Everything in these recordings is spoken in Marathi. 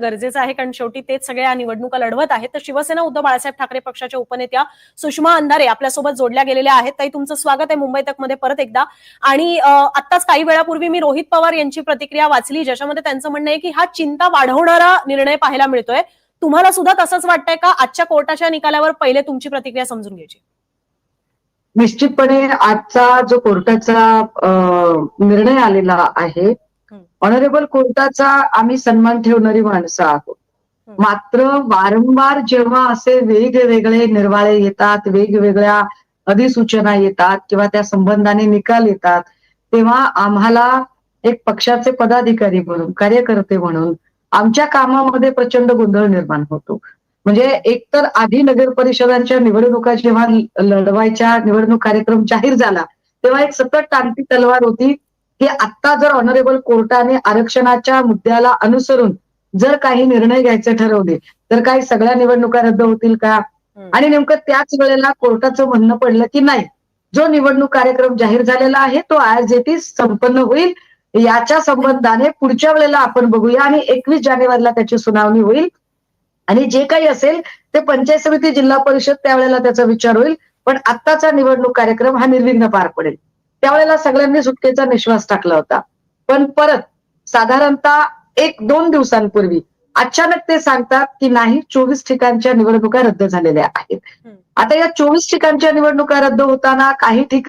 गरजेचं आहे कारण शेवटी तेच सगळ्या निवडणुका लढवत आहेत. तर शिवसेना उद्धव बाळासाहेब ठाकरे पक्षाच्या उपनेत्या सुषमा अंधारे आपल्यासोबत जोडल्या गेलेल्या आहेत. ताई तुमचं स्वागत आहे मुंबई तकमध्ये परत एकदा. आणि आताच आत्ताच काही वेळापूर्वी मी रोहित पवार यांची प्रतिक्रिया वाचली ज्याच्यामध्ये त्यांचं म्हणणं आहे की हा चिंता वाढवणारा निर्णय पाहायला मिळतोय. तुम्हाला सुद्धा तसंच वाटतंय का? आजच्या कोर्टाच्या निकालावर पहिले तुमची प्रतिक्रिया समजून घ्यायची. निश्चितपणे आजचा जो कोर्टाचा निर्णय आलेला आहे ऑनरेबल कोर्टाचा आम्ही सन्मान ठेवणारी माणसं आहोत. मात्र वारंवार जेव्हा असे वेगवेगळे निर्वाळे येतात वेगवेगळ्या अधिसूचना येतात किंवा त्या संबंधाने निकाल येतात तेव्हा आम्हाला एक पक्षाचे पदाधिकारी म्हणून कार्यकर्ते म्हणून आमच्या कामामध्ये प्रचंड गोंधळ निर्माण होतो म्हणजे एकतर आधी नगर परिषदांच्या निवडणुका जेव्हा लढवायच्या निवडणूक कार्यक्रम जाहीर झाला तेव्हा एक सतत टांगती तलवार होती की आता जर ऑनरेबल कोर्टाने आरक्षणाच्या मुद्द्याला अनुसरून जर काही निर्णय घ्यायचे ठरवले तर काही सगळ्या निवडणुका रद्द होतील का. आणि नेमकं त्याच वेळेला कोर्टाचं म्हणणं पडलं की नाही? जो निवडणूक कार्यक्रम जाहीर झालेला आहे तो इट इज संपन्न होईल. याच्या संबंधाने पुढच्या वेळेला आपण बघूया आणि एकवीस जानेवारीला त्याची सुनावणी होईल. आणि जे काही असेल ते पंचायत समिती जिल्हा परिषद त्यावेळेला त्याचा विचार होईल. पण आत्ताचा निवडणूक कार्यक्रम हा निर्विघ्न पार पडेल. त्यावेळेला सगळ्यांनी सुटकेचा निश्वास टाकला होता पण परत साधारणतः एक दोन दिवसांपूर्वी अचानक ते सांगतात की नाही चोवीस ठिकाणच्या निवडणुका रद्द झालेल्या आहेत. आता या चोवीस ठिकाणच्या निवडणुका रद्द होताना काही ठिक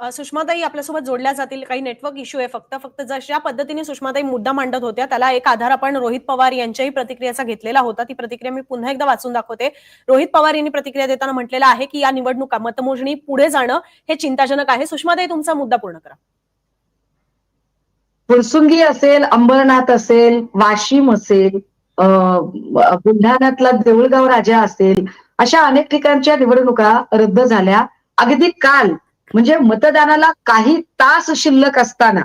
सुषमाताई आपल्यासोबत जोडल्या जातील. काही नेटवर्क इश्यू आहे. फक्त फक्त जशा पद्धतीने सुषमाताई मुद्दा मांडत होत्या त्याला एक आधार आपण रोहित पवार यांच्याही प्रतिक्रियाचा घेतलेला होता. ती प्रतिक्रिया मी पुन्हा एकदा वाचून दाखवते. रोहित पवार यांनी प्रतिक्रिया देताना म्हटलेलं आहे की या निवडणुका मतमोजणी पुढे जाणं हे चिंताजनक आहे. सुषमाताई तुमचा मुद्दा पूर्ण करा. फुरसुंगी असेल अंबरनाथ असेल वाशिम असेल बुलढाण्यातला देऊळगाव राजा असेल अशा अनेक ठिकाणच्या निवडणुका रद्द झाल्या. अगदी काल म्हणजे मतदानाला काही तास शिल्लक असताना.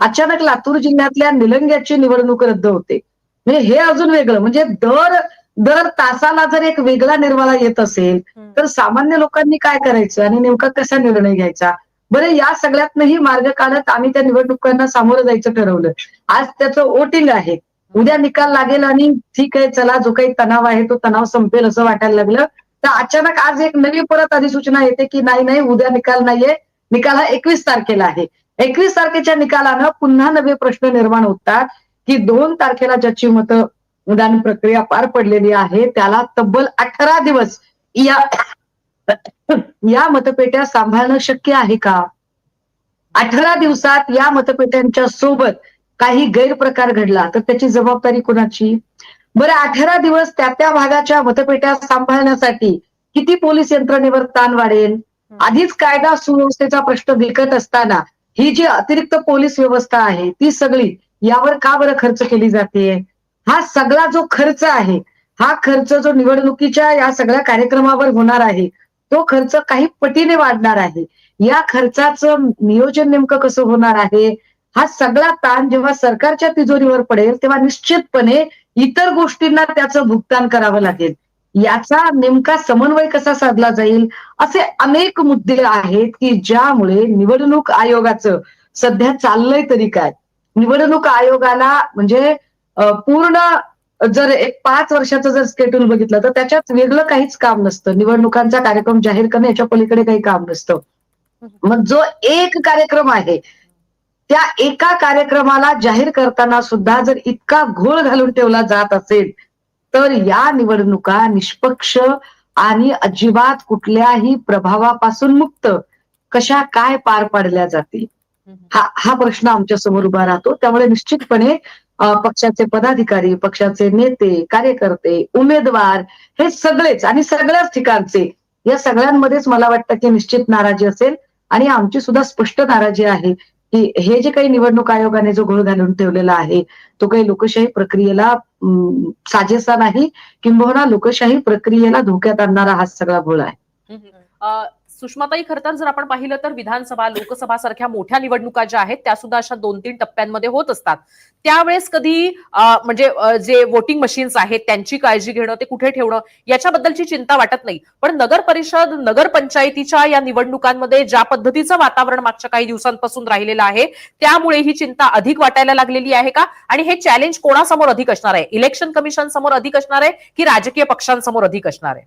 अचानक लातूर जिल्ह्यातल्या निलंग्याची निवडणूक रद्द होते. म्हणजे हे अजून वेगळं म्हणजे दर दर तासाला जर एक वेगळा निर्वाळा येत असेल. तर सामान्य लोकांनी काय करायचं आणि नेमका कसा निर्णय घ्यायचा? बरं या सगळ्यातनंही मार्ग काढत आम्ही त्या निवडणुकांना सामोरं जायचं ठरवलं. आज त्याचं वोटिंग आहे. उद्या निकाल लागेल आणि ठीक आहे चला जो काही तणाव आहे तो तणाव संपेल असं वाटायला लागलं. तर अचानक आज एक नवी परत अधिसूचना येते की नाही नाही उद्या निकाल नाहीये. निकाल हा एकवीस तारखेला आहे. एकवीस तारखेच्या निकालानं पुन्हा नवे प्रश्न निर्माण होतात. की दोन तारखेला ज्याची मतं मतदान प्रक्रिया पार पडलेली आहे त्याला तब्बल अठरा दिवस या या मतपेट्या सांभाळणं शक्य आहे का? अठरा दिवसात या मतपेट्यांच्या सोबत काही गैरप्रकार घडला तर त्याची जबाबदारी कोणाची? बरं अठरा दिवस त्या त्या भागाच्या मतपेट्या सांभाळण्यासाठी किती पोलीस यंत्रणेवर ताण वाढेल? आधीच कायदा सुव्यवस्थेचा प्रश्न दिलकत असताना ही जी अतिरिक्त पोलीस व्यवस्था आहे ती सगळी यावर का बरं खर्च केली जाते? हा सगळा जो खर्च आहे हा खर्च जो निवडणुकीच्या या सगळ्या कार्यक्रमावर होणार आहे तो खर्च काही पटीने वाढणार आहे. या खर्चाचं नियोजन नेमकं कसं होणार आहे? हा सगळा ताण जेव्हा सरकारच्या तिजोरीवर पडेल तेव्हा निश्चितपणे इतर गोष्टींना त्याचं भुगतान करावं लागेल. याचा नेमका समन्वय कसा साधला जाईल? असे अनेक मुद्दे आहेत की ज्यामुळे निवडणूक आयोगाचं सध्या चाललंय तरी काय? निवडणूक आयोगाला म्हणजे पूर्ण जर एक पाच वर्षाचं जर स्केड्यूल बघितलं तर त्याच्यात वेगळं काहीच काम नसतं. निवडणुकांचा कार्यक्रम जाहीर करणे याच्या पलीकडे काही काम नसतं. मग जो एक कार्यक्रम आहे त्या एका कार्यक्रमाला जाहीर करताना सुद्धा जर इतका घोळ घालून ठेवला जात असेल तर या निवडणुका निष्पक्ष आणि अजिबात कुठल्याही प्रभावापासून मुक्त कशा काय पार पाडल्या जातील? हा हा प्रश्न आमच्यासमोर उभा राहतो. त्यामुळे निश्चितपणे पक्षाचे पदाधिकारी पक्षाचे नेते कार्यकर्ते उमेदवार हे सगळेच आणि सगळ्याच ठिकाणचे या सगळ्यांमध्येच मला वाटतं की निश्चित नाराजी असेल आणि आमची सुद्धा स्पष्ट नाराजी आहे. की हे जे काही निवडणूक आयोगाने जो घोळ घालून ठेवलेला आहे तो काही लोकशाही प्रक्रियेला साजेसा नाही किंबहुना लोकशाही प्रक्रियेला धोक्यात आणणारा हा सगळा घोळ आहे. सुषमाताई खर तर जर आपण पाहिलं तर विधानसभा लोकसभा सारख्या मोठ्या निवडणुका ज्या आहेत त्या सुद्धा अशा दोन तीन टप्प्यांमध्ये होत असतात. त्यावेळेस कधी म्हणजे जे वोटिंग मशीन्स आहेत त्यांची काळजी घेणं ते कुठे ठेवणं याच्याबद्दलची चिंता वाटत नाही. पण नगर परिषद नगरपंचायतीच्या या निवडणुकांमध्ये ज्या पद्धतीचं वातावरण मागच्या काही दिवसांपासून राहिलेलं आहे त्यामुळे ही चिंता अधिक वाटायला लागलेली आहे का? आणि हे चॅलेंज कोणासमोर अधिक असणार आहे? इलेक्शन कमिशन समोर अधिक असणार आहे की राजकीय पक्षांसमोर अधिक असणार आहे?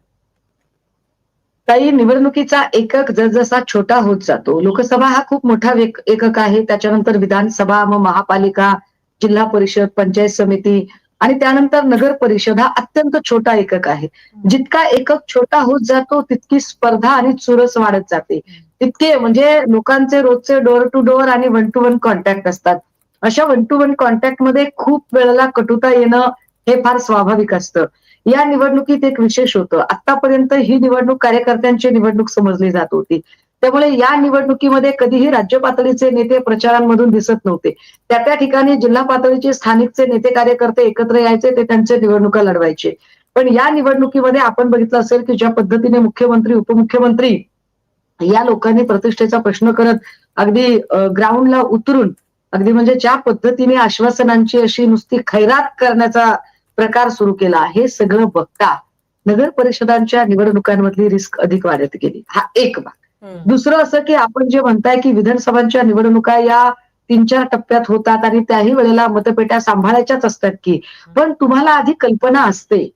काही निवडणुकीचा एकक जसजसा छोटा होत जातो लोकसभा हा खूप मोठा एकक आहे. त्याच्यानंतर विधानसभा मग महापालिका जिल्हा परिषद पंचायत समिती आणि त्यानंतर नगर परिषद हा अत्यंत छोटा एकक आहे. जितका एकक छोटा होत जातो तितकी स्पर्धा आणि चुरस वाढत जाते. तितके म्हणजे लोकांचे रोजचे डोअर टू डोअर आणि वन टू वन कॉन्टॅक्ट असतात. अशा वन टू वन कॉन्टॅक्टमध्ये खूप वेळेला कटुता येणं हे फार स्वाभाविक असतं. या निवडणुकीत एक विशेष होतं. आतापर्यंत ही निवडणूक कार्यकर्त्यांची निवडणूक समजली जात होती. त्यामुळे या निवडणुकीमध्ये कधीही राज्य पातळीचे नेते प्रचारांमधून दिसत नव्हते. त्या त्या ठिकाणी जिल्हा पातळीचे स्थानिकचे नेते कार्यकर्ते एकत्र यायचे ते त्यांचे निवडणुका लढवायचे. पण या निवडणुकीमध्ये आपण बघितलं असेल की ज्या पद्धतीने मुख्यमंत्री उपमुख्यमंत्री या लोकांनी प्रतिष्ठेचा प्रश्न करत अगदी ग्राउंडला उतरून अगदी म्हणजे ज्या पद्धतीने आश्वासनांची अशी नुसती खैरात करण्याचा प्रकार सुरू केला हे सगळं बघता नगर परिषदांच्या निवडणुकांमधली रिस्क अधिक वाढत गेली. हा एक भाग. दुसरं असं की आपण जे म्हणताय की विधानसभांच्या निवडणुका या तीन चार टप्प्यात होतात आणि त्याही वेळेला मतपेट्या सांभाळायच्याच असतात की. पण तुम्हाला आधी कल्पना असते.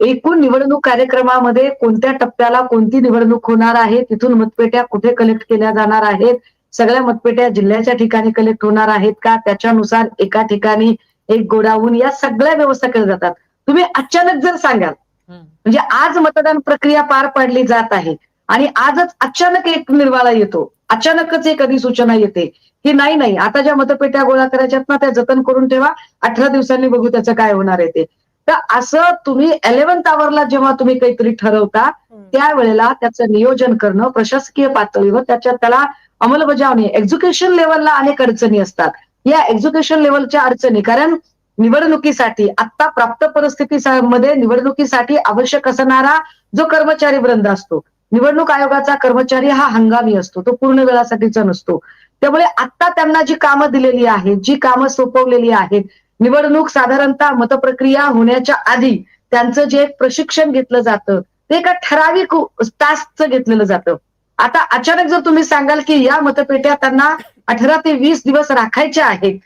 एकूण निवडणूक कार्यक्रमामध्ये कोणत्या टप्प्याला कोणती निवडणूक होणार आहे तिथून मतपेट्या कुठे कलेक्ट केल्या जाणार आहेत सगळ्या मतपेट्या जिल्ह्याच्या ठिकाणी कलेक्ट होणार आहेत का त्याच्यानुसार एका ठिकाणी एक गोडाऊन या सगळ्या व्यवस्था केल्या जातात. तुम्ही अचानक जर सांगाल म्हणजे आज मतदान प्रक्रिया पार पाडली जात आहे आणि आजच अचानक एक निर्वाळा येतो. अचानकच एक अधिसूचना येते. की नाही नाही. आता ज्या मतपेट्या गोळा करायच्यात ना त्या जतन करून ठेवा. अठरा दिवसांनी बघू त्याचं काय होणार आहे ते. तर असं तुम्ही इलेव्हन्थ आवरला जेव्हा तुम्ही काहीतरी ठरवता त्यावेळेला त्याचं नियोजन करणं प्रशासकीय पातळीवर त्याच्या त्याला अंमलबजावणी एक्झ्युकेशन लेवलला अनेक अडचणी असतात. या एक्झ्युकेशन लेवलच्या अडचणी. कारण निवडणुकीसाठी आता प्राप्त परिस्थितीमध्ये निवडणुकीसाठी आवश्यक असणारा जो कर्मचारी वृंद असतो निवडणूक आयोगाचा कर्मचारी हा हंगामी असतो तो पूर्ण वेळासाठीचा नसतो. त्यामुळे आता त्यांना जी कामं दिलेली आहेत जी कामं सोपवलेली आहेत निवडणूक साधारणतः मतप्रक्रिया होण्याच्या आधी त्यांचं जे एक प्रशिक्षण घेतलं जातं ते एका ठराविक तासचं घेतलेलं जातं. आता अचानक जर तुम्ही सांगाल की या मतपेट्या त्यांना अठरा ते वीस दिवस राखायचे आहेत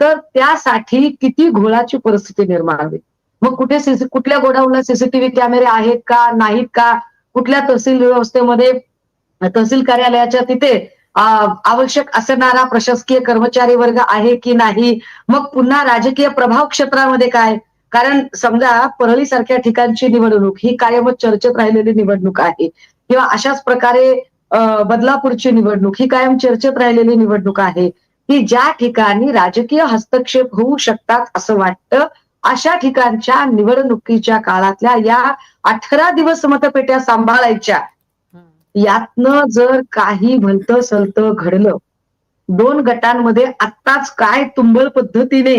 तर त्यासाठी किती घोळाची परिस्थिती निर्माण होईल? मग कुठे सीसी कुठल्या गोडाऊनला सीसीटीव्ही कॅमेरे आहेत का नाहीत का? कुठल्या तहसील व्यवस्थेमध्ये तहसील कार्यालयाच्या तिथे आवश्यक असणारा प्रशासकीय कर्मचारी वर्ग आहे की नाही? मग पुन्हा राजकीय प्रभाव क्षेत्रामध्ये काय? कारण समजा परळी सारख्या ठिकाणची निवडणूक ही कायमच चर्चेत राहिलेली निवडणूक आहे. किंवा अशाच प्रकारे बदलापूरची निवडणूक ही कायम चर्चेत राहिलेली निवडणूक आहे. की ज्या ठिकाणी राजकीय हस्तक्षेप होऊ शकतात असं वाटतं अशा ठिकाणच्या निवडणुकीच्या काळातल्या या अठरा दिवस मतपेट्या सांभाळायच्या. यातनं जर काही भलतं सलतं घडलं दोन गटांमध्ये आत्ताच काय तुंबळ पद्धतीने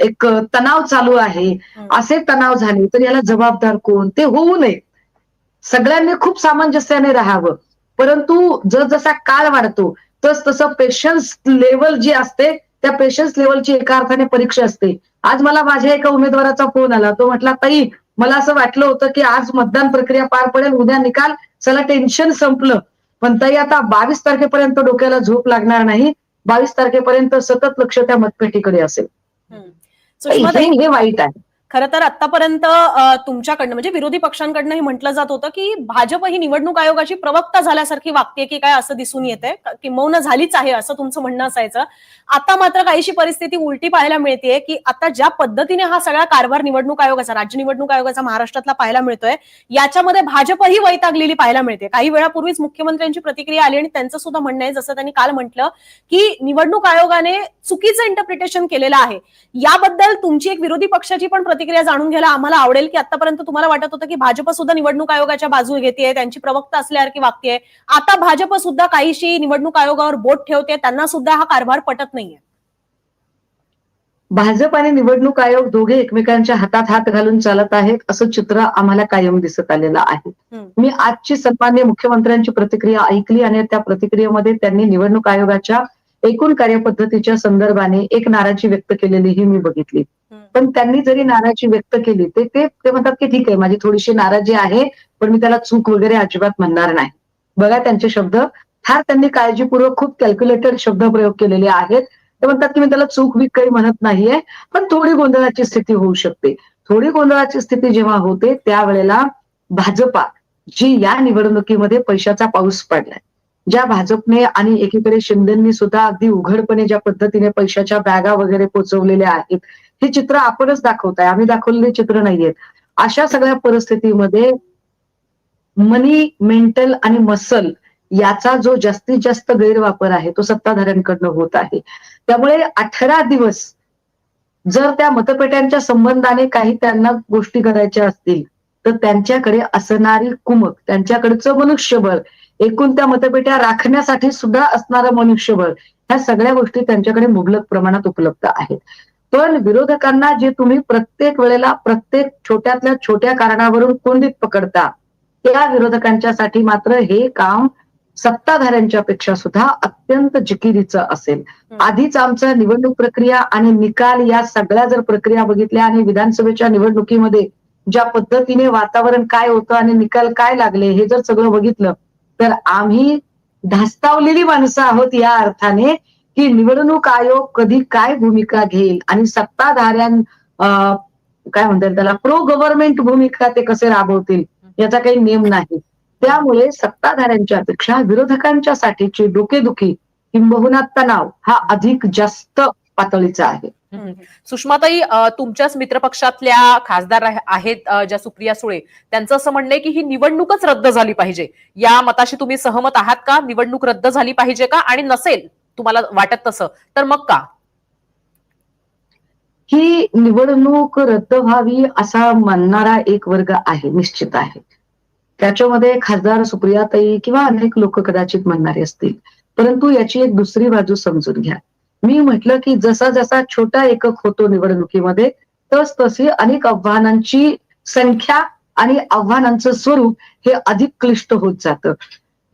एक तणाव चालू आहे. असे तणाव झाले तर याला जबाबदार कोण? ते होऊ नये. सगळ्यांनी खूप सामंजस्याने राहावं. परंतु जसा काळ वाढतो तस तसं पेशन्स लेवल जी असते त्या पेशन्स लेवलची एका अर्थाने परीक्षा असते. आज मला माझ्या एका उमेदवाराचा फोन आला. तो म्हटला ताई मला असं वाटलं होतं की आज मतदान प्रक्रिया पार पडेल उद्या निकाल चला टेन्शन संपलं. पण ताई आता बावीस तारखेपर्यंत डोक्याला झोप लागणार नाही. बावीस तारखेपर्यंत सतत लक्ष त्या मतपेटीकडे असेल. हे वाईट आहे. खरं तर आतापर्यंत तुमच्याकडनं म्हणजे विरोधी पक्षांकडनं हे म्हटलं जात होतं की भाजप ही निवडणूक आयोगाची प्रवक्ता झाल्यासारखी वागते की काय असं दिसून येते किंबहुना झालीच आहे असं तुमचं म्हणणं असायचं. आता मात्र काहीशी परिस्थिती उलटी पाहायला मिळते की आता ज्या पद्धतीने हा सगळा कारभार निवडणूक आयोगाचा राज्य निवडणूक आयोगाचा महाराष्ट्रातला पाहायला मिळतोय याच्यामध्ये भाजपही वैतागलेली पाहायला मिळते. काही वेळापूर्वीच मुख्यमंत्र्यांची प्रतिक्रिया आली आणि त्यांचं सुद्धा म्हणणं आहे जसं त्यांनी काल म्हटलं की निवडणूक आयोगाने चुकीचं इंटरप्रिटेशन केलेलं आहे. याबद्दल तुमची एक विरोधी पक्षाची पण प्रतिक्रिया जाणून घ्यायला आम्हाला आवडेल की आतापर्यंत तुम्हाला वाटत होतं की भाजप सुद्धा निवडणूक आयोगाच्या बाजू घेते त्यांची प्रवक्ता असल्यासारखी वागते आता भाजप सुद्धा काहीशी निवडणूक आयोगावर बोट ठेवते त्यांना सुद्धा हा कारभार पटत नाहीये भाजप आणि निवडणूक आयोग दोघे एकमेकांच्या हातात हात घालून चालत आहेत असं चित्र आम्हाला कायम दिसत आलेलं आहे. मी आजची सन्मान्य मुख्यमंत्र्यांची प्रतिक्रिया ऐकली आणि त्या प्रतिक्रियेमध्ये त्यांनी निवडणूक आयोगाच्या एकूण कार्यपद्धतीच्या संदर्भाने एक नाराजी व्यक्त केलेलीही मी बघितली. पण त्यांनी जरी नाराजी व्यक्त केली ते ते ते म्हणतात की ठीक आहे माझी थोडीशी नाराजी आहे पण मी त्याला चूक वगैरे अजिबात म्हणणार नाही. बघा त्यांचे शब्द. फार त्यांनी काळजीपूर्वक खूप कॅल्क्युलेटेड शब्द प्रयोग केलेले आहेत. ते म्हणतात की मी त्याला चूक बी काही म्हणत नाहीये पण थोडी गोंधळाची स्थिती होऊ शकते. थोडी गोंधळाची स्थिती जेव्हा होते त्यावेळेला भाजपा जी या निवडणुकीमध्ये पैशाचा पाऊस पडलाय ज्या भाजपने आणि एकीकडे शिंदेंनी सुद्धा अगदी उघडपणे ज्या पद्धतीने पैशाच्या बॅगा वगैरे पोचवलेल्या आहेत हे चित्र आपणच दाखवताय. आम्ही दाखवलेले चित्र नाहीयेत. अशा सगळ्या परिस्थितीमध्ये मनी मेंटल आणि मसल याचा जो जास्तीत जास्त गैरवापर आहे तो सत्ताधाऱ्यांकडनं होत आहे. त्यामुळे अठरा दिवस जर त्या मतपेट्यांच्या संबंधाने काही त्यांना गोष्टी करायच्या असतील तर त्यांच्याकडे असणारी कुमक त्यांच्याकडचं मनुष्यबळ एकूण त्या मतपेट्या राखण्यासाठी सुद्धा असणारं मनुष्यबळ ह्या सगळ्या गोष्टी त्यांच्याकडे मुबलक प्रमाणात उपलब्ध आहेत. पण विरोधकांना जे तुम्ही प्रत्येक वेळेला प्रत्येक छोट्यातल्या छोट्या कारणावरून कोंडीत पकडता त्या विरोधकांच्यासाठी मात्र हे काम सत्ताधाऱ्यांच्या पेक्षा सुद्धा अत्यंत जिकिरीचं असेल. आधीच आमचा निवडणूक प्रक्रिया आणि निकाल या सगळ्या जर प्रक्रिया बघितल्या आणि विधानसभेच्या निवडणुकीमध्ये ज्या पद्धतीने वातावरण काय होतं आणि निकाल काय लागले हे जर सगळं बघितलं तर आम्ही धास्तावलेली माणसं आहोत या अर्थाने की निवडणूक आयोग कधी काय भूमिका घेईल आणि सत्ताधाऱ्यां काय म्हणतात त्याला प्रो गव्हर्नमेंट भूमिका ते कसे राबवतील याचा काही नियम नाही. त्यामुळे सत्ताधाऱ्यांच्या पेक्षा विरोधकांच्या साठीची डोकेदुखी किंबहुना तणाव हा अधिक जास्त पातळीचा आहे. सुषमाताई तुमच्याच मित्रपक्षातल्या खासदार आहेत ज्या सुप्रिया सुळे त्यांचं असं म्हणणं आहे की ही निवडणूकच रद्द झाली पाहिजे. या मताशी तुम्ही सहमत आहात का? निवडणूक रद्द झाली पाहिजे का? आणि नसेल? तुम्हाला वाटत तसं तर मग का? ही निवडणूक रद्द व्हावी असा मानणारा एक वर्ग आहे निश्चित आहे. त्याच्यामध्ये खासदार सुप्रियाताई किंवा अनेक लोक कदाचित म्हणणारे असतील. परंतु याची एक दुसरी बाजू समजून घ्या. मी म्हटलं की जसा जसा छोटा एकक होतो निवडणुकीमध्ये तस तशी अनेक आव्हानांची संख्या आणि आव्हानांचं स्वरूप हे अधिक क्लिष्ट होत जातं.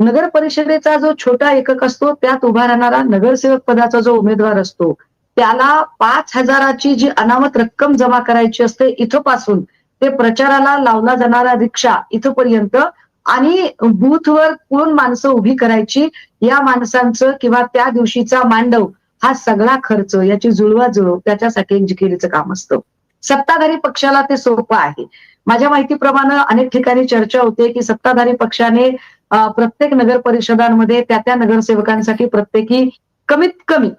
नगर परिषदेचा जो छोटा एकक असतो त्यात उभा राहणारा नगरसेवक पदाचा जो उमेदवार असतो त्याला पाच हजाराची जी अनामत रक्कम जमा करायची असते इथपासून ते प्रचाराला लावला जाणारा रिक्षा इथपर्यंत आणि बूथवर कोण माणसं उभी करायची या माणसांचं किंवा त्या दिवशीचा मांडव हा सगळा खर्च याची जुळवाजुळव त्याच्यासाठी जिकिरीचं काम असतं. सत्ताधारी पक्षाला ते सोपं आहे. माझ्या माहितीप्रमाणे अनेक ठिकाणी चर्चा होते की सत्ताधारी पक्षाने प्रत्येक नगर परिषदांमध्ये त्या त्या नगरसेवकांसाठी प्रत्येकी कमीत कमी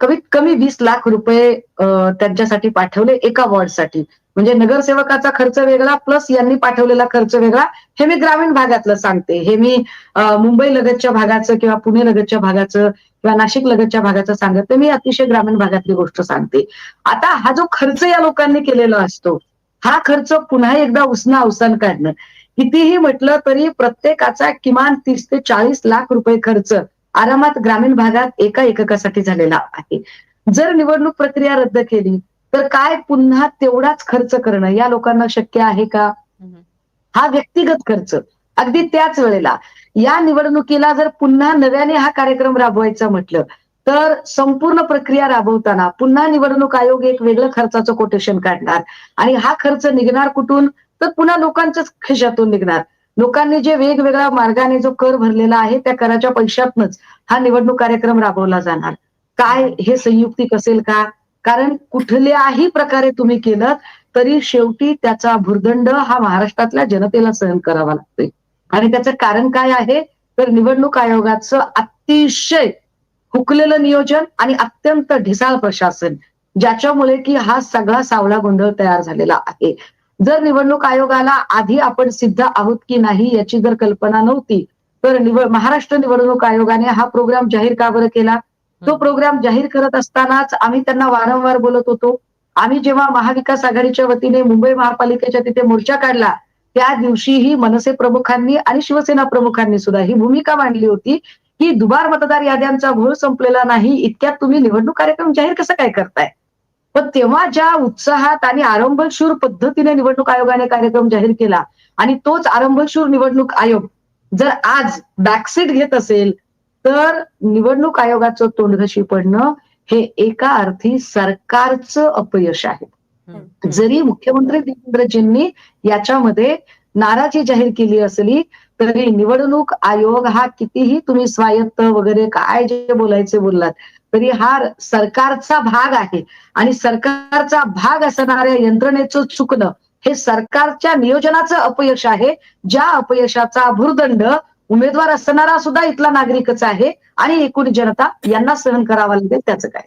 कमीत कमी वीस लाख रुपये त्यांच्यासाठी पाठवले एका वॉर्डसाठी. म्हणजे नगरसेवकाचा खर्च वेगळा प्लस यांनी पाठवलेला खर्च वेगळा हे मी ग्रामीण भागातलं सांगते. हे मी मुंबई लगतच्या भागाचं किंवा पुणे लगतच्या भागाचं किंवा नाशिक लगतच्या भागाचं सांगत नाही. मी अतिशय ग्रामीण भागातली गोष्ट सांगते. आता हा जो खर्च या लोकांनी केलेला असतो हा खर्च पुन्हा एकदा उसना अवसान काढणं. कितीही म्हटलं तरी प्रत्येकाचा किमान तीस ते चाळीस लाख रुपये खर्च आरामात ग्रामीण भागात एका एककासाठी झालेला आहे. जर निवडणूक प्रक्रिया रद्द केली तर काय पुन्हा तेवढाच खर्च करणं या लोकांना शक्य आहे का? हा व्यक्तिगत खर्च. अगदी त्याच वेळेला या निवडणुकीला जर पुन्हा नव्याने हा कार्यक्रम राबवायचा म्हटलं तर संपूर्ण प्रक्रिया राबवताना पुन्हा निवडणूक आयोग एक वेगळं खर्चाचं कोटेशन काढणार आणि हा खर्च निघणार कुठून? तर पुन्हा लोकांच्याच खिशातून निघणार. लोकांनी जे वेगवेगळ्या मार्गाने जो कर भरलेला आहे त्या कराच्या पैशातनच हा निवडणूक कार्यक्रम राबवला जाणार. काय हे संयुक्तिक असेल का? कारण कुठल्याही प्रकारे तुम्ही केलं तरी शेवटी त्याचा भुर्दंड हा महाराष्ट्रातल्या जनतेला सहन करावा लागतोय. आणि त्याचं कारण काय आहे? तर निवडणूक आयोगाचं अतिशय हुकलेलं नियोजन आणि अत्यंत ढिसाळ प्रशासन ज्याच्यामुळे की हा सगळा सावळा गोंधळ तयार झालेला आहे. जर निवडणूक आयोगाला आधी आपण सिद्ध आहोत की नाही याची जर कल्पना नव्हती तर निवड महाराष्ट्र निवडणूक आयोगाने हा प्रोग्राम जाहीर का बरं केला? तो प्रोग्राम जाहीर करत असतानाच आम्ही त्यांना वारंवार बोलत होतो. आम्ही जेव्हा महाविकास आघाडीच्या वतीने मुंबई महापालिकेच्या तिथे मोर्चा काढला त्या दिवशीही मनसे प्रमुखांनी आणि शिवसेना प्रमुखांनी सुद्धा ही भूमिका मांडली होती की दुबार मतदार याद्यांचा घोळ संपलेला नाही इतक्यात तुम्ही निवडणूक कार्यक्रम जाहीर कसं काय करताय? पण तेव्हा ज्या उत्साहात आणि आरंभशूर पद्धतीने निवडणूक आयोगाने कार्यक्रम जाहीर केला आणि तोच आरंभशूर निवडणूक आयोग जर आज बॅकसीट घेत असेल तर निवडणूक आयोगाचं तोंडघशी पडणं हे एका अर्थी सरकारचं अपयश आहे. जरी मुख्यमंत्री देवेंद्रजींनी याच्यामध्ये नाराजी जाहीर केली असली तरी निवडणूक आयोग हा कितीही तुम्ही स्वायत्त वगैरे काय जे बोलायचे बोललात तरी हा सरकारचा भाग आहे. आणि सरकारचा भाग असणाऱ्या यंत्रणेचं चुकणं हे सरकारच्या नियोजनाचं अपयश आहे. ज्या अपयशाचा भूर्दंड उमेदवार असणारा सुद्धा इथला नागरिकच आहे. आणि एकूण जनता यांना सहन करावा लागेल त्याचं काय.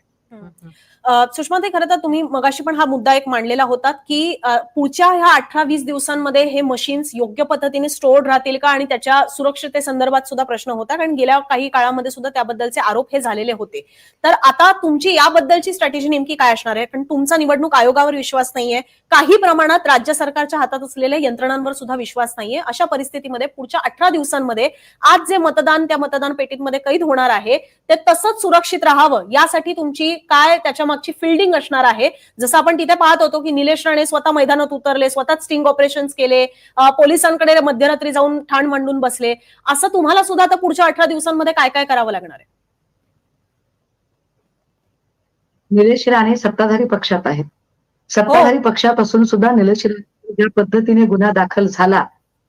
सुषमा सुषमाताई खरं तर तुम्ही मगाशी पण हा मुद्दा एक मांडलेला होता की पुढच्या ह्या अठरा वीस दिवसांमध्ये हे मशीन्स योग्य पद्धतीने स्टोअर्ड राहतील का? आणि त्याच्या सुरक्षितेसंदर्भात सुद्धा प्रश्न होता. कारण गेल्या काही काळामध्ये सुद्धा त्याबद्दलचे आरोप हे झालेले होते. तर आता तुमची याबद्दलची स्ट्रॅटेजी नेमकी काय असणार आहे? कारण तुमचा निवडणूक आयोगावर विश्वास नाहीये. काही प्रमाणात राज्य सरकारच्या हातात असलेल्या यंत्रणांवर सुद्धा विश्वास नाहीये. अशा परिस्थितीमध्ये पुढच्या अठरा दिवसांमध्ये आज जे मतदान त्या मतदान पेटीमध्ये कैद होणार आहे ते तसंच सुरक्षित राहावं. यासाठी तुमची काय त्याच्या मागची फिल्डिंग असणार आहे. जसं आपण तिथे पाहत होतो की निलेश राणे स्वतः मैदानात उतरले स्वतः स्टिंग ऑपरेशन केले पोलिसांकडे मध्यरात्री जाऊन ठाण मांडून बसले. असं तुम्हाला सुद्धा आता पुढच्या अठरा दिवसांमध्ये काय काय करावं लागणार आहे? निलेश राणे सत्ताधारी पक्षात आहेत. सत्ताधारी पक्षात असून सुद्धा निलेश राणे ज्या पद्धतीने गुन्हा दाखल झाला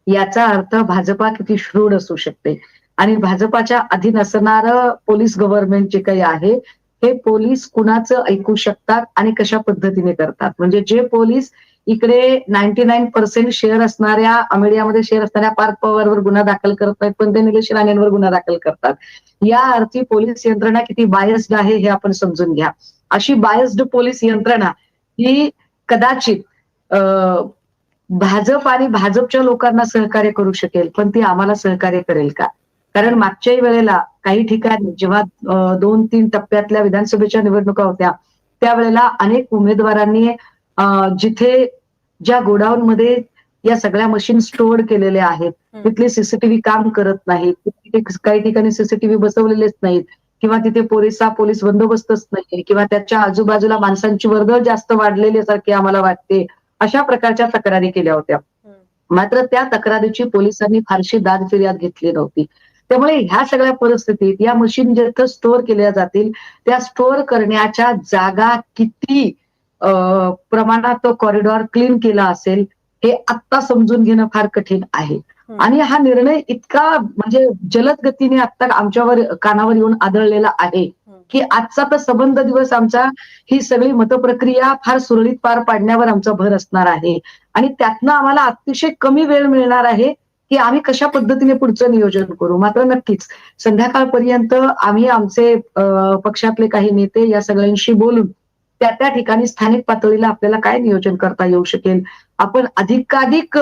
याचा अर्थ भाजपा किती श्रूड असू शकते. आणि भाजपाच्या अधीन असणारं पोलीस गव्हर्नमेंट जे काही आहे हे पोलीस कुणाचं ऐकू शकतात आणि कशा पद्धतीने करतात? म्हणजे जे पोलीस इकडे नाईन्टी नाईन पर्सेंट शेअर असणाऱ्या अमेरियामध्ये शेअर असणाऱ्या पार्क पॉवरवर गुन्हा दाखल करत नाहीत पण ते निलेश राणेंवर गुन्हा दाखल करतात. या अर्थी पोलीस यंत्रणा किती बायस्ड आहे हे आपण समजून घ्या. अशी बायस्ड पोलीस यंत्रणा ही कदाचित भाजप आणि भाजपच्या लोकांना सहकार्य करू शकेल पण ती आम्हाला सहकार्य करेल का? कारण मागच्याही वेळेला काही ठिकाणी जेव्हा दोन तीन टप्प्यातल्या विधानसभेच्या निवडणुका होत्या त्यावेळेला अनेक उमेदवारांनी जिथे ज्या गोडाऊनमध्ये या सगळ्या मशीन स्टोअर केलेल्या आहेत. तिथले सीसीटीव्ही काम करत नाहीत तिथे काही ठिकाणी सीसीटीव्ही बसवलेलेच नाहीत किंवा तिथे पोलिसा पोलीस बंदोबस्तच नाहीये किंवा त्याच्या आजूबाजूला माणसांची वर्दळ जास्त वाढलेली सारखी आम्हाला वाटते अशा प्रकारच्या तक्रारी केल्या होत्या. मात्र त्या तक्रारीची पोलिसांनी फारशी दाद फिर्याद घेतली नव्हती. त्यामुळे ह्या सगळ्या परिस्थितीत या मशीन जिथं स्टोअर केल्या जातील त्या स्टोअर करण्याच्या जागा किती प्रमाणात तो कॉरिडॉर क्लीन केला असेल हे आत्ता समजून घेणं फार कठीण आहे. आणि हा निर्णय इतका म्हणजे जलद गतीने आता आमच्यावर कानावर येऊन आदळलेला आहे. की आजचा तर संबंध दिवस आमचा ही सगळी मतप्रक्रिया फार सुरळीत पार पाडण्यावर आमचा भर असणार आहे आणि त्यातनं आम्हाला अतिशय कमी वेळ मिळणार आहे की आम्ही कशा पद्धतीने पुढचं नियोजन करू? मात्र नक्कीच संध्याकाळपर्यंत आम्ही आमचे पक्षातले काही नेते या सगळ्यांशी बोलून त्या त्या ठिकाणी स्थानिक पातळीला आपल्याला काय नियोजन करता येऊ शकेल? आपण अधिकाधिक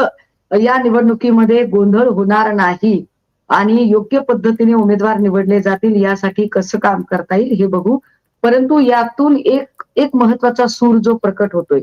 या निवडणुकीमध्ये गोंधळ होणार नाही आणि योग्य पद्धतीने उमेदवार निवडले जातील यासाठी कसं काम करता येईल हे बघू. परंतु यातून एक एक महत्त्वाचा सूर जो प्रकट होतोय.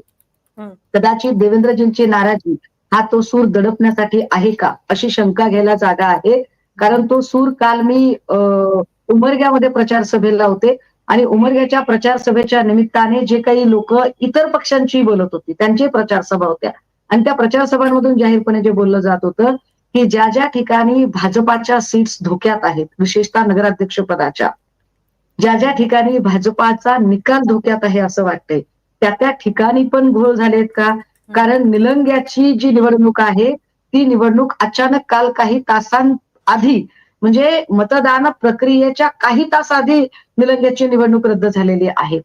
कदाचित देवेंद्रजींची नाराजी हा तो सूर दडपण्यासाठी आहे का? अशी शंका घ्यायला जागा आहे. कारण तो सूर काल मी उमरग्यामध्ये प्रचार सभेला होते. आणि उमरग्याच्या प्रचार सभेच्या निमित्ताने जे काही लोक इतर पक्षांची बोलत होती त्यांची प्रचार सभा होत्या. आणि त्या प्रचार सभांमधून जाहीरपणे जे बोललं जात होतं की ज्या ज्या ठिकाणी भाजपाच्या सीट्स धोक्यात आहेत विशेषतः नगराध्यक्षपदाच्या ज्या ज्या ठिकाणी भाजपाचा निकाल धोक्यात आहे असं वाटतंय त्या त्या ठिकाणी पण घोळ झालेत का? कारण निलंग्याची जी निवडणूक आहे ती निवडणूक अचानक काल काही तासांआधी म्हणजे मतदान प्रक्रियेच्या काही तास आधी निलंग्याची निवडणूक रद्द झालेली आहे.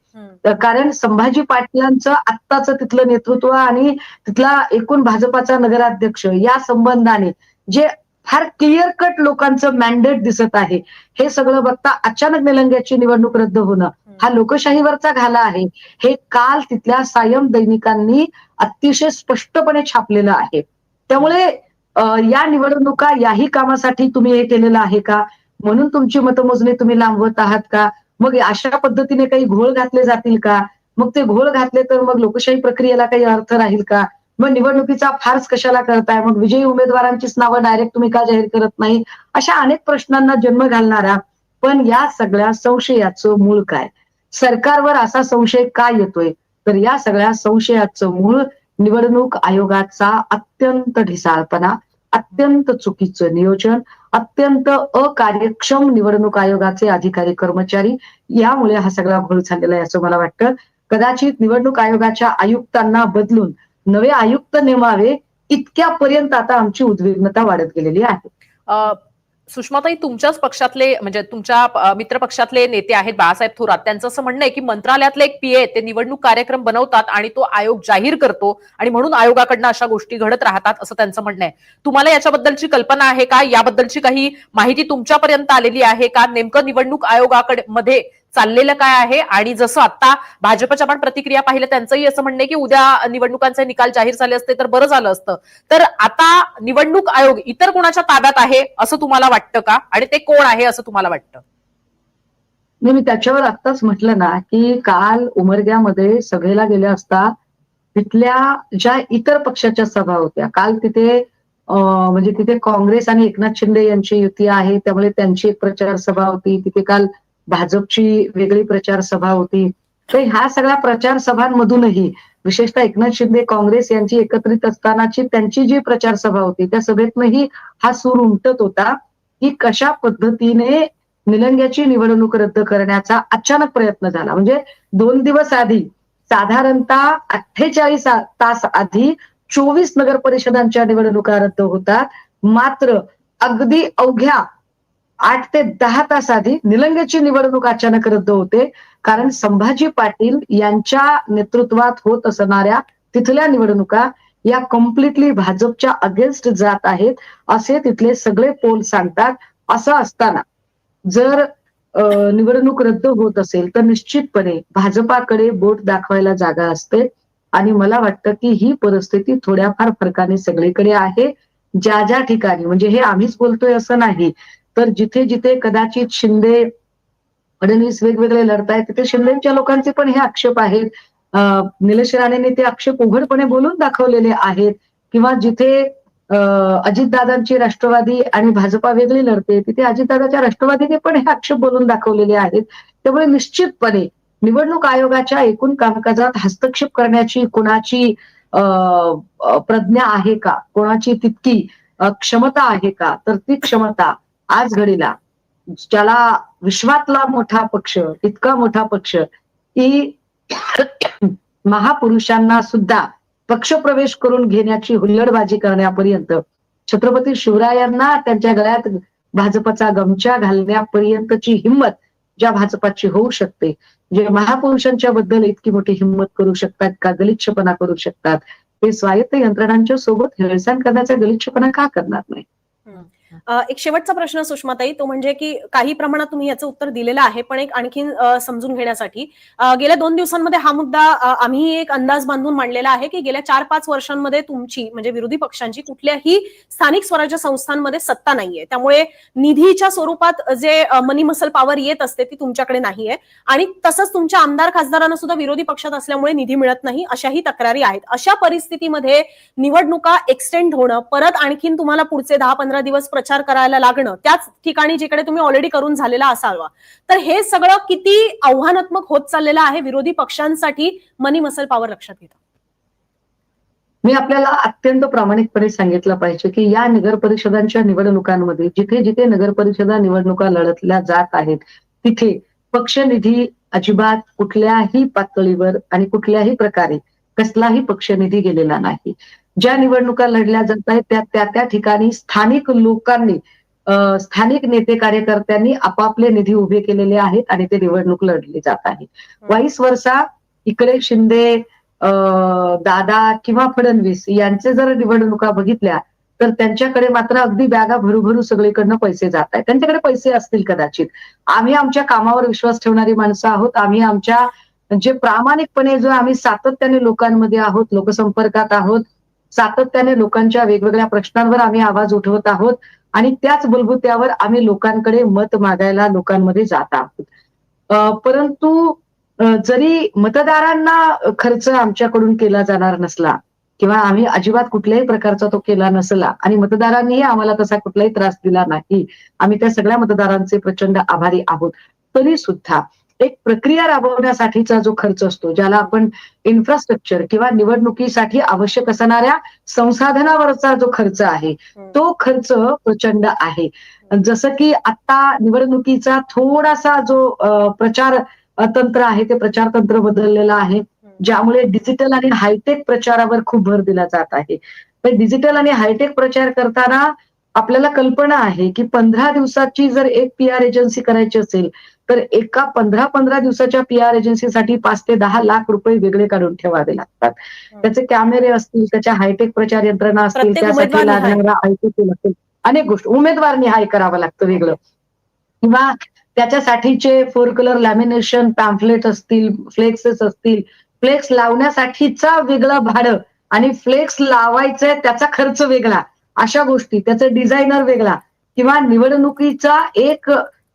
कारण संभाजी पाटलांचं आत्ताचं तिथलं नेतृत्व आणि तिथला एकूण भाजपाचा नगराध्यक्ष या संबंधाने जे फार क्लिअर कट लोकांचं मॅन्डेट दिसत आहे हे सगळं बघता अचानक निलंग्याची निवडणूक रद्द होणं हा लोकशाहीवरचा घाला आहे. हे काल तिथल्या सायम दैनिकांनी अतिशय स्पष्टपणे छापलेलं आहे. त्यामुळे या निवडणुका याही कामासाठी तुम्ही हे केलेलं आहे का? म्हणून तुमची मतमोजणी तुम्ही लांबवत आहात का? मग अशा पद्धतीने काही घोळ घातले जातील का? मग ते घोळ घातले तर मग लोकशाही प्रक्रियेला काही अर्थ राहील का? मग निवडणुकीचा फार्स कशाला करताय? मग विजयी उमेदवारांचीच नावं डायरेक्ट तुम्ही का जाहीर करत नाही? अशा अनेक प्रश्नांना जन्म घालणारा पण या सगळ्या संशयाचं मूळ काय? सरकारवर असा संशय का येतोय? तर या सगळ्या संशयाचं मूळ निवडणूक आयोगाचा अत्यंत ढिसाळपणा अत्यंत चुकीचं नियोजन अत्यंत अकार्यक्षम निवडणूक आयोगाचे अधिकारी कर्मचारी यामुळे हा सगळा घोळ झालेला आहे असं मला वाटतं. कदाचित निवडणूक आयोगाच्या आयुक्तांना बदलून नवे आयुक्त नेमावे इतक्यापर्यंत आता आमची उद्विग्नता वाढत गेलेली आहे. सुषमाताई तुमच्याच पक्षातले म्हणजे तुमच्या मित्रपक्षातले मित्र पक्षातले नेते आहेत बाळासाहेब थोरात. त्यांचं असं म्हणणं आहे की मंत्रालयातले एक पीए ते निवडणूक कार्यक्रम बनवतात आणि तो आयोग जाहीर करतो आणि म्हणून आयोगाकडनं अशा गोष्टी घडत राहतात असं त्यांचं म्हणणं आहे. तुम्हाला याच्याबद्दलची कल्पना आहे का? याबद्दलची काही माहिती तुमच्यापर्यंत आलेली आहे का? नेमकं निवडणूक आयोगाकडे मध्ये चाललेलं काय आहे? आणि जसं आता भाजपच्या पण प्रतिक्रिया पाहिलं त्यांचंही असं म्हणणं की उद्या निवडणुकांचे निकाल जाहीर झाले असते तर बरं झालं असतं. तर आता निवडणूक आयोग इतर कोणाच्या ताब्यात आहे असं तुम्हाला वाटतं का? आणि ते कोण आहे असं तुम्हाला वाटतं? नाही, मी त्याच्यावर आत्ताच म्हटलं ना की काल उमरग्यामध्ये सभेला गेले असता तिथल्या ज्या इतर पक्षाच्या सभा होत्या काल तिथे म्हणजे तिथे काँग्रेस आणि एकनाथ शिंदे यांची युती आहे त्यामुळे त्यांची एक प्रचार सभा होती तिथे काल भाजपची वेगळी प्रचार सभा होती. तर ह्या सगळ्या प्रचार सभांमधूनही विशेषतः एकनाथ शिंदे काँग्रेस यांची एकत्रित असतानाची त्यांची जी प्रचार सभा होती त्या सभेतनही हा सूर उमटत होता की कशा पद्धतीने निलंग्याची निवडणूक रद्द करण्याचा अचानक प्रयत्न झाला. म्हणजे दोन दिवस आधी साधारणतः अठ्ठेचाळीस तास आधी चोवीस नगर परिषदांच्या निवडणुका रद्द होतात. मात्र अगदी अवघ्या आठ ते दहा तास आधी निलंग्याची निवडणूक अचानक रद्द होते. कारण संभाजी पाटील यांच्या नेतृत्वात होत असणाऱ्या तिथल्या निवडणुका या कम्प्लिटली भाजपच्या अगेन्स्ट जात आहेत असे तिथले सगळे पोल सांगतात. असं असताना जर निवडणूक रद्द होत असेल तर निश्चितपणे भाजपाकडे बोट दाखवायला जागा असते. आणि मला वाटतं की ही परिस्थिती थोड्याफार फरकाने सगळीकडे आहे. ज्या ज्या ठिकाणी म्हणजे हे आम्हीच बोलतोय असं नाही. तर जिथे जिथे कदाचित शिंदे फडणवीस वेगवेगळे लढतायत तिथे शिंदेच्या लोकांचे पण हे आक्षेप आहेत. निलेश राणेंनी ते आक्षेप उघडपणे बोलून दाखवलेले आहेत. किंवा जिथे अजितदादांची राष्ट्रवादी आणि भाजपा वेगळी लढते तिथे अजितदादाच्या राष्ट्रवादीने पण हे आक्षेप बोलून दाखवलेले आहेत. त्यामुळे निश्चितपणे निवडणूक आयोगाच्या एकूण कामकाजात हस्तक्षेप करण्याची कोणाची अं, प्रज्ञा आहे का? कोणाची तितकी क्षमता आहे का? तर ती क्षमता आज घडीला. ज्याला विश्वातला मोठा पक्ष इतका मोठा पक्ष की महापुरुषांना सुद्धा पक्षप्रवेश करून घेण्याची हुल्लडबाजी करण्यापर्यंत छत्रपती शिवरायांना त्यांच्या गळ्यात भाजपचा गमछा घालण्यापर्यंतची हिंमत ज्या भाजपाची होऊ शकते. जे महापुरुषांच्या बद्दल इतकी मोठी हिंमत करू शकतात का गलिच्छपणा करू शकतात ते स्वायत्त यंत्रणांच्या सोबत हेळसांड करण्याचा गलिच्छपणा का करणार नाही? एक शेवटचा प्रश्न सुषमाताई तो म्हणजे की काही प्रमाणात तुम्ही याचं उत्तर दिलेलं आहे पण एक आणखीन समजून घेण्यासाठी गेल्या दोन दिवसांमध्ये हा मुद्दा आम्ही एक अंदाज बांधून मांडलेला आहे की गेल्या चार पाच वर्षांमध्ये तुमची म्हणजे विरोधी पक्षांची कुठल्याही स्थानिक स्वराज्य संस्थांमध्ये सत्ता नाहीये. त्यामुळे निधीच्या स्वरूपात जे मनी मसल पॉवर येत असते ती तुमच्याकडे नाहीये. आणि तसंच तुमच्या आमदार खासदारांना सुद्धा विरोधी पक्षात असल्यामुळे निधी मिळत नाही अशाही तक्रारी आहेत. अशा परिस्थितीमध्ये निवडणुका एक्सटेंड होणं परत आणखीन तुम्हाला पुढचे दहा पंधरा दिवस प्रचार करायला लागणं त्याच ठिकाणी जिकडे तुम्ही ऑलरेडी करून झालेला असावा. तर हे सगळं किती आव्हानात्मक होत चाललेलं आहे विरोधी पक्षांसाठी मनी मसल पॉवर लक्षात घेता. मी आपल्याला अत्यंत प्रामाणिकपणे सांगितलं पाहिजे की या नगर परिषदांच्या निवडणुकांमध्ये जिथे जिथे नगर परिषदा निवडणुका लढतल्या जात आहेत तिथे पक्षनिधी अजिबात कुठल्याही पातळीवर आणि कुठल्याही प्रकारे कसलाही पक्षनिधी गेलेला नाही. ज्या निवडणुका लढल्या जात आहेत त्या त्या त्या ठिकाणी स्थानिक लोकांनी स्थानिक नेते कार्यकर्त्यांनी आपापले निधी उभे केलेले आहेत आणि ते निवडणूक लढली जात आहे. वाईस वर्षा इकडे शिंदे दादा किंवा फडणवीस यांचे जर निवडणुका बघितल्या तर त्यांच्याकडे मात्र अगदी बॅगा भरू भरू सगळीकडनं पैसे जात आहेत. त्यांच्याकडे पैसे असतील कदाचित. आम्ही आमच्या कामावर विश्वास ठेवणारी माणसं आहोत. आम्ही आमच्या जे प्रामाणिकपणे जो आम्ही सातत्याने लोकांमध्ये आहोत लोकसंपर्कात आहोत सातत्याने लोकांच्या वेगवेगळ्या प्रश्नांवर आम्ही आवाज उठवत आहोत आणि त्याच बलबुत्यावर आम्ही लोकांकडे मत मागायला लोकांमध्ये जात आहोत. परंतु जरी मतदारांना खर्च आमच्याकडून केला जाणार नसला किंवा आम्ही अजिबात कुठल्याही प्रकारचा तो केला नसला आणि मतदारांनीही आम्हाला तसा कुठलाही त्रास दिला नाही आम्ही त्या सगळ्या मतदारांचे प्रचंड आभारी आहोत तरी सुद्धा एक प्रक्रिया राबवण्यासाठीचा जो खर्च असतो ज्याला आपण इन्फ्रास्ट्रक्चर किंवा निवडणुकीसाठी आवश्यक असणाऱ्या संसाधनावरचा जो खर्च आहे तो खर्च प्रचंड आहे. जसं की आता निवडणुकीचा थोडासा जो प्रचार तंत्र आहे ते प्रचार तंत्र बदललेलं आहे ज्यामुळे डिजिटल आणि हायटेक प्रचारावर खूप भर दिला जात आहे. तर डिजिटल आणि हायटेक प्रचार करताना आपल्याला कल्पना आहे की पंधरा दिवसाची जर एक पी आर एजन्सी करायची असेल तर एका पंधरा पंधरा दिवसाच्या पी आर एजन्सीसाठी पाच ते दहा लाख रुपये वेगळे काढून ठेवावे लागतात. त्याचे कॅमेरे असतील त्याच्या हायटेक प्रचार यंत्रणा असतील त्यासाठी. लागणारा आयटी असेल अनेक गोष्टी उमेदवार निहाय करावं लागतं वेगळं. किंवा त्याच्यासाठीचे फोर कलर लॅमिनेशन पॅम्फलेट असतील फ्लेक्सेस असतील फ्लेक्स लावण्यासाठीचा वेगळं भाडं आणि फ्लेक्स लावायचंय त्याचा खर्च वेगळा. अशा गोष्टी त्याचा डिझायनर वेगळा. किंवा निवडणुकीचा एक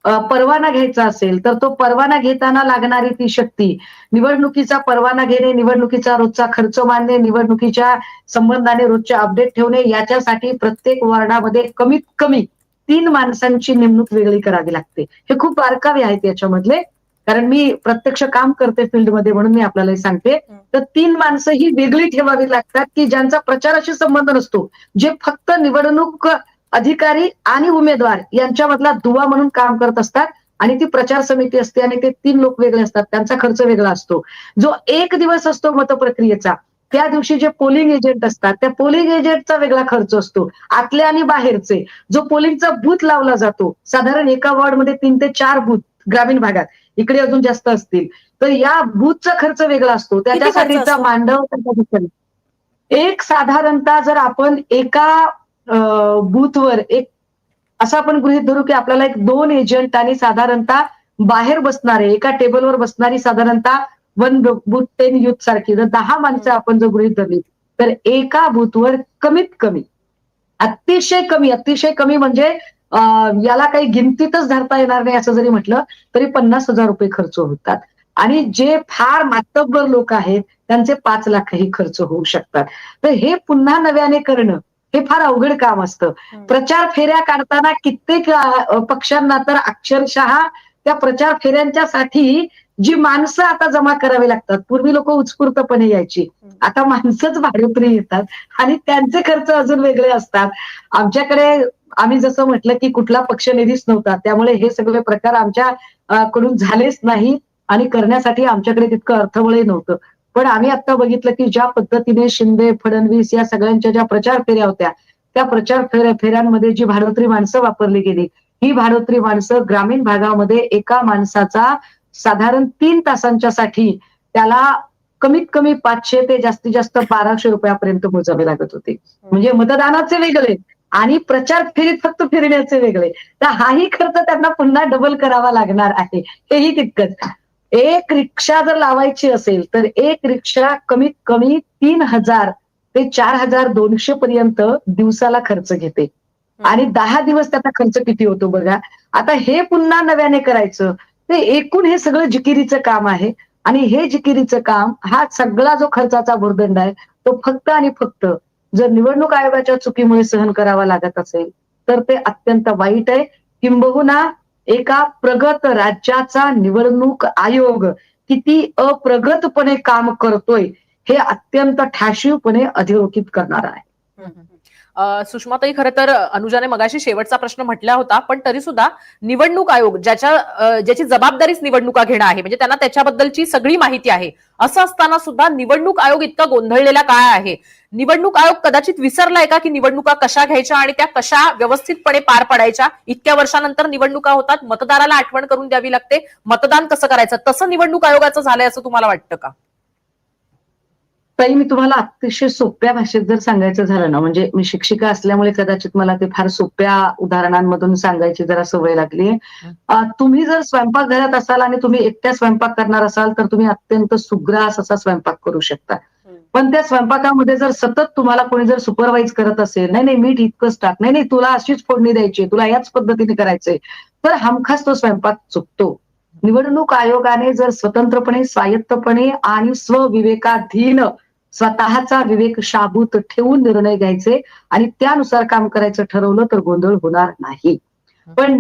परवाना घ्यायचा असेल तर तो परवाना घेताना लागणारी ती शक्ती. निवडणुकीचा परवाना घेणे निवडणुकीचा रोजचा खर्च मानणे निवडणुकीच्या संबंधाने रोजचे अपडेट ठेवणे याच्यासाठी प्रत्येक वॉर्डामध्ये कमीत कमी तीन माणसांची नेमणूक वेगळी करावी लागते. हे खूप बारकावे आहेत याच्यामधले. कारण मी प्रत्यक्ष काम करते फील्डमध्ये म्हणून मी आपल्याला सांगते. तर तीन माणसं ही वेगळी ठेवावी लागतात की ज्यांचा प्रचाराशी संबंध नसतो. जे फक्त निवडणूक अधिकारी आणि उमेदवार यांच्यामधला दुवा म्हणून काम करत असतात आणि ती प्रचार समिती असते आणि ते तीन लोक वेगळे असतात. त्यांचा खर्च वेगळा असतो. जो एक दिवस असतो मतप्रक्रियेचा त्या दिवशी जे पोलिंग एजंट असतात त्या पोलिंग एजंटचा वेगळा खर्च असतो. आतले आणि बाहेरचे. जो पोलिंगचा बूथ लावला जातो साधारण एका वॉर्डमध्ये तीन ते चार बूथ ग्रामीण भागात. इकडे अजून जास्त असतील. तर या बूथचा खर्च वेगळा असतो. त्याच्यासाठीचा? मांडव. एक साधारणतः जर आपण एका बूथवर एक असं आपण गृहित धरू की आपल्याला एक दोन एजंट आणि साधारणतः बाहेर बसणारे एका टेबलवर बसणारी साधारणतः वन बूथ टेन युथ सारखी जर दहा माणसं आपण जर गृहित धरली तर एका बूथवर कमीत कमी अतिशय कमी अतिशय कमी म्हणजे याला काही गिनतीतच धरता येणार नाही असं जरी म्हटलं तरी पन्नास हजार रुपये खर्च होतात. आणि जे फार मातब्बर लोक आहेत त्यांचे पाच लाखही खर्च होऊ शकतात. तर हे पुन्हा नव्याने करणं हे फार अवघड काम असतं. प्रचार फेऱ्या काढताना कित्येक पक्षांना तर अक्षरशः त्या प्रचार फेऱ्यांच्या साठी जी माणसं आता जमा करावी लागतात पूर्वी लोक उत्स्फूर्तपणे यायची. आता माणसंच भाडोत्री येतात आणि त्यांचे खर्च अजून वेगळे असतात. आमच्याकडे आम्ही जसं म्हटलं की कुठला पक्ष निधीच नव्हता त्यामुळे हे सगळे प्रकार आमच्या कडून झालेच नाही आणि करण्यासाठी आमच्याकडे तितकं अर्थबळही नव्हतं. पण आम्ही आता बघितलं की ज्या पद्धतीने शिंदे फडणवीस या सगळ्यांच्या ज्या प्रचार फेऱ्या होत्या त्या प्रचार फेऱ्या फेऱ्यांमध्ये जी भाडोत्री माणसं वापरली गेली ही भाडोत्री माणसं ग्रामीण भागामध्ये एका माणसाचा साधारण तीन तासांच्या साठी त्याला कमीत कमी पाचशे ते जास्तीत जास्त बाराशे रुपयापर्यंत मोजावे लागत होते. म्हणजे मतदानाचे वेगळे आणि प्रचार फेरीत फक्त फिरण्याचे वेगळे. तर हाही खर्च त्यांना पुन्हा डबल करावा लागणार आहे. हेही तितकंच. एक रिक्षा जर लावायची असेल तर एक रिक्षा कमीत कमी तीन हजार ते चार हजार दोनशे पर्यंत दिवसाला खर्च घेते. आणि दहा दिवस त्याचा खर्च किती होतो बघा. आता हे पुन्हा नव्याने करायचं ते एकूण हे सगळं जिकिरीचं काम आहे. आणि हे जिकिरीचं काम हा सगळा जो खर्चाचा भुर्दंड आहे तो फक्त आणि फक्त जर निवडणूक आयोगाच्या चुकीमुळे सहन करावा लागत असेल तर ते अत्यंत वाईट आहे. किंबहुना एका प्रगत राज्याचा निवडणूक आयोग किती अप्रगतपणे काम करतोय हे अत्यंत ठाशीवपणे अधोरेखित करणार आहे. सुषमाताई खरं तर अनुजाने मगाशी शेवटचा प्रश्न म्हटला होता पण तरी सुद्धा निवडणूक आयोग ज्याच्या ज्याची जबाबदारीच निवडणुका घेणं आहे म्हणजे त्यांना त्याच्याबद्दलची सगळी माहिती आहे असं असताना सुद्धा निवडणूक आयोग इतका गोंधळलेला काय आहे? निवडणूक आयोग कदाचित विसरलाय का की निवडणुका कशा घ्यायच्या आणि त्या कशा व्यवस्थितपणे पार पडायच्या? इतक्या वर्षानंतर निवडणुका होतात मतदाराला आठवण करून द्यावी लागते मतदान कसं करायचं? तसं निवडणूक आयोगाचं झालंय असं तुम्हाला वाटतं का? ताई मी तुम्हाला अतिशय सोप्या भाषेत जर सांगायचं झालं ना म्हणजे मी शिक्षिका असल्यामुळे कदाचित मला ते फार सोप्या उदाहरणांमधून सांगायची जरा सवय लागली. तुम्ही जर स्वयंपाकघरात असाल आणि तुम्ही एकट्या स्वयंपाक करणार असाल तर तुम्ही अत्यंत सुग्रास असा स्वयंपाक करू शकता. पण त्या स्वयंपाकामध्ये जर सतत तुम्हाला कोणी जर सुपरवाईज करत असेल नाही नाही मीठ इतकंच टाक. नाही नाही तुला अशीच फोडणी द्यायची तुला याच पद्धतीने करायचंय. तर हमखास तो स्वयंपाक चुकतो. निवडणूक आयोगाने जर स्वतंत्रपणे स्वायत्तपणे आणि स्वविवेकाधीन स्वतःचा विवेक शाबूत ठेवून निर्णय घ्यायचे आणि त्यानुसार काम करायचं ठरवलं तर गोंधळ होणार नाही. पण